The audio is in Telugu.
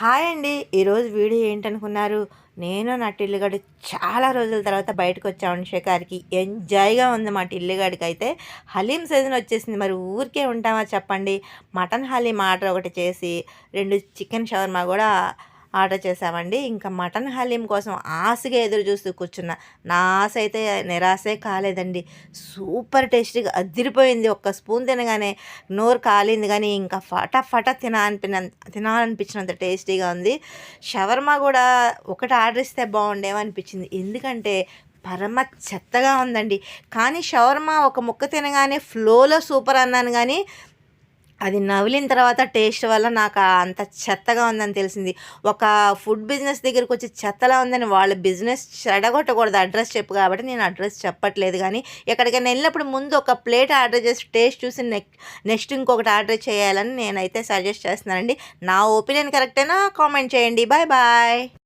హాయ్ అండి. ఈరోజు వీడియో ఏంటనుకున్నారు? నేను నా టిల్లుగడు చాలా రోజుల తర్వాత బయటకు వచ్చామండి షికార్కి. ఎంజాయ్గా ఉంది మా టిల్లుగడికి అయితే హలీం సీజన్ వచ్చేసింది. మరి ఊరికే ఉంటామా చెప్పండి? మటన్ హలీం ఆర్డర్ ఒకటి చేసి రెండు చికెన్ షవర్మా కూడా ఆర్డర్ చేసామండి ఇంకా మటన్ హలీం కోసం ఆశగా ఎదురు చూస్తూ కూర్చున్న నా ఆశ అయితే నిరాశే కాలేదండి. సూపర్ టేస్టీగా అదిరిపోయింది. ఒక్క స్పూన్ తినగానే నోరు కాలింది. కానీ ఇంకా ఫటాఫట తినాలనిపిన తినాలనిపించినంత టేస్టీగా ఉంది. షవర్మా కూడా ఒకటి ఆర్డర్ ఇస్తే బాగుండేమో అనిపించింది. ఎందుకంటే పరమ చెత్తగా ఉందండి. కానీ షవర్మా ఒక ముక్క తినగానే ఫ్లోలో సూపర్ అన్నాను. కానీ అది నవిలిన తర్వాత టేస్ట్ వల్ల నాకు అంత చెత్తగా ఉందని తెలిసింది. ఒక ఫుడ్ బిజినెస్ దగ్గరికి వచ్చి చెత్తలా ఉందని వాళ్ళ బిజినెస్ చెడగొట్టకూడదు అడ్రస్ చెప్పు కాబట్టి నేను అడ్రస్ చెప్పట్లేదు. కానీ ఎక్కడికైనా వెళ్ళినప్పుడు ముందు ఒక ప్లేట్ ఆర్డర్ చేసి టేస్ట్ చూసి నెక్స్ట్ ఇంకొకటి ఆర్డర్ చేయాలని నేనైతే సజెస్ట్ చేస్తున్నానండి. నా ఒపీనియన్ కరెక్టేనా? కామెంట్ చేయండి. Bye bye.